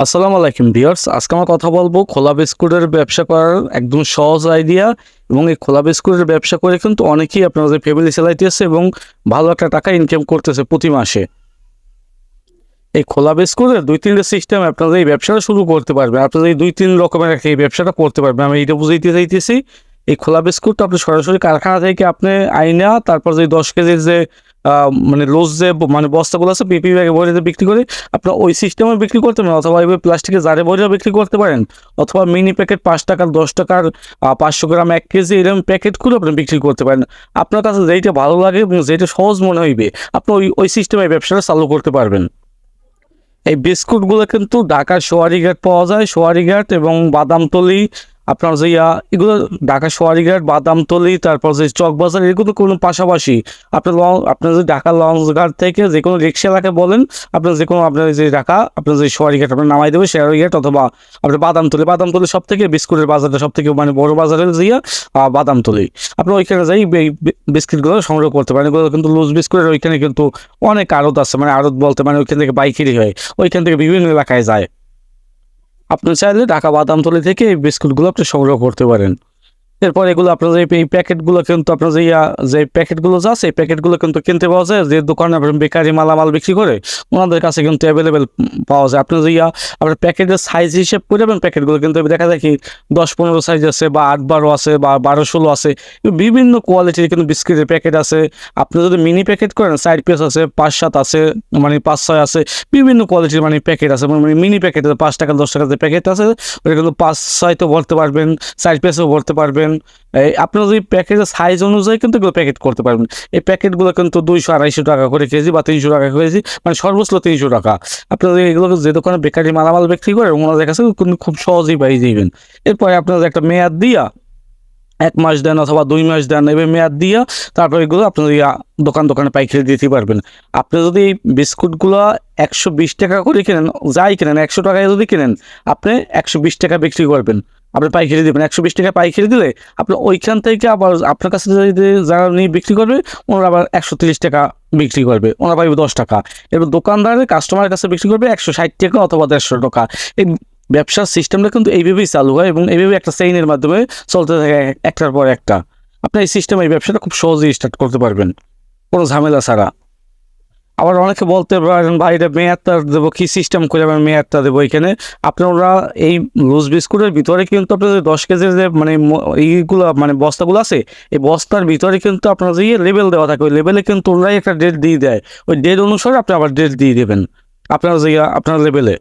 আসসালামু আলাইকুম ভিউয়ার্স, আজকে আমরা কথা বলব খোলা বিস্কুটের ব্যবসা করার একদম সহজ আইডিয়া এবং এই খোলা বিস্কুটের ব্যবসা করে কিন্তু অনেকেই আপনাদের ফ্যামিলি চালাইতেছে এবং ভালো একটা টাকা ইনকাম করতেছে প্রতি মাসে। এই খোলা বিস্কুটের দুই তিনটে সিস্টেম আপনাদের এই ব্যবসাটা শুরু করতে পারবে আপনাদের এই দুই তিন রকমের এই ব্যবসাটা করতে পারবে আমি এইটা বুঝাইতে চাইতেছি, এই খোলা বিস্কুটটা আপনি সরাসরি কারখানা থেকে আপনি আইনা, তারপর যে দশ কেজির যে মানে লোজ যে মানে বস্তাগুলো আছে পিপি ব্যাগে ভরে বিক্রি করে, আপনার ওই সিস্টেমে বিক্রি করতে পারেন, অথবা এইভাবে প্লাস্টিকের জারে ভরে বিক্রি করতে পারেন, অথবা মিনি প্যাকেট পাঁচ টাকার, দশ টাকার পাঁচশো গ্রাম, এক কেজি এরকম প্যাকেট করে আপনি বিক্রি করতে পারেন। আপনার কাছে যেইটা ভালো লাগে, এবং যেটা সহজ মনে হইবে, আপনি ওই ওই সিস্টেমে ব্যবসাটা চালু করতে পারবেন। এই বিস্কুটগুলো কিন্তু ঢাকার সোয়ারিঘাট পাওয়া যায়, সোয়ারিঘাট এবং বাদামতলি আপনার যে এগুলো ঢাকা সোয়ারিঘাট বাদামতলি তারপর যে চকবাজার এগুলো কোনো পাশাপাশি। আপনার লং, আপনার যে ঢাকা লঞ্চঘাট থেকে যে কোনো রিক্সা রিক্সাওয়ালাকে বলেন, আপনার যে কোনো আপনার যে ঢাকা, আপনার যে সোয়ারিঘাট আপনার নামাই দেবে সোয়ারিঘাট অথবা আপনার বাদামতলি বাদামতলি সব থেকে বিস্কুটের বাজারটা সব থেকে মানে বড় বাজারের যে বাদামতলি আপনার ওইখানে যাই বিস্কিটগুলো সংগ্রহ করতে পারেন। এগুলো কিন্তু লুজ বিস্কুটের, ওইখানে কিন্তু অনেক আড়ত আছে। মানে আড়ত বলতে মানে ওইখান থেকে বাইকেরই হয়। ওইখান থেকে বিভিন্ন এলাকায় যায়। আপনি চাইলে ঢাকা বাদামতলি থেকে এই বিস্কুটগুলো আপনি সংগ্রহ করতে পারেন। এরপর এগুলো আপনার এই প্যাকেটগুলো কিন্তু আপনার যে যে প্যাকেটগুলো যা সেই প্যাকেটগুলো কিন্তু কিনতে পাওয়া যায়। যে দোকানে আপনার বেকারি মালামাল বিক্রি করে ওনাদের কাছে কিন্তু অ্যাভেলেবেল পাওয়া যায়। আপনার ইয়া, আপনার প্যাকেটের সাইজ হিসেব করে এবং প্যাকেটগুলো কিন্তু দেখা যায় কি দশ পনেরো সাইজ আছে বা আট বারো আছে বা বারো ষোলো আছে। বিভিন্ন কোয়ালিটির কিন্তু বিস্কিটের প্যাকেট আছে। আপনি যদি মিনি প্যাকেট করেন সাইড পিস আছে, পাঁচ সাত আছে মানে পাঁচ ছয় আছে, বিভিন্ন কোয়ালিটির মানে প্যাকেট আছে। মানে মিনি প্যাকেট আছে পাঁচ টাকা, দশ টাকার যে প্যাকেট আছে, ওটা কিন্তু পাঁচ ছয় তো ভরতে পারবেন সাইড পিসও ভরতে পারবেন। এই আপনার যদি প্যাকেটের সাইজ অনুযায়ী কিন্তু এগুলো প্যাকেট করতে পারবেন। এই প্যাকেটগুলো কিন্তু দুইশো, আড়াইশো টাকা করে কেজি বা তিনশো টাকা কেজি মানে সর্বোচ্চ তিনশো টাকা। আপনাদের এগুলো যে দোকানে বেকারি মালামাল বিক্রি করে ওনাদের কাছে কিন্তু খুব সহজেই পাই যাবেন এরপরে আপনাদের একটা মেয়াদ দিয়া, এক মাস দেন অথবা দুই মাস দেন এবার মেয়াদ দিয়া তারপর এগুলো আপনার দোকান দোকানে পাইকারি দিতে পারবেন। আপনি যদি এই বিস্কুটগুলো একশো বিশ টাকা করে কেনেন, যাই কেনেন, একশো টাকায় যদি কেনেন, আপনি একশো বিশ টাকা বিক্রি করবেন। আপনি পাইকারি দেবেন। একশো বিশ টাকা পাইকারি দিলে আপনি ওইখান থেকে আবার আপনার কাছে যারা নিয়ে বিক্রি করবে, ওনারা আবার একশো তিরিশ টাকা বিক্রি করবে। ওনারা পাইবে দশ টাকা। এবার দোকানদারের কাস্টমারের কাছে বিক্রি করবে একশো ষাট টাকা অথবা দেড়শো টাকা। এই ব্যবসার সিস্টেমটা কিন্তু এইভাবেই চালু হয় এবং এইভাবে একটা চেইনের মাধ্যমে চলতে থাকে একটার পর একটা। আপনি এই সিস্টেম এই ব্যবসাটা খুব সহজেই স্টার্ট করতে পারবেন। কোনো ঝামেলা ছাড়া। আবার অনেকে বলতে পারেন, ভাই, এটা মেয়াদটা দেবো, কী সিস্টেম করে আমি মেয়াদটা দেবো এখানে? আপনারা এই লুজ বিস্কুটের ভিতরে কিন্তু আপনাদের দশ কেজির যে মানে ইগুলো মানে বস্তাগুলো আছে, এই বস্তার ভিতরে কিন্তু আপনার যে লেভেল দেওয়া থাকে, ওই লেভেলে কিন্তু ওনারাই একটা ডেট দিয়ে দেয়। ওই ডেট অনুসারে আপনি আবার ডেট দিয়ে দেবেন। আপনার যে আপনার লেভেলে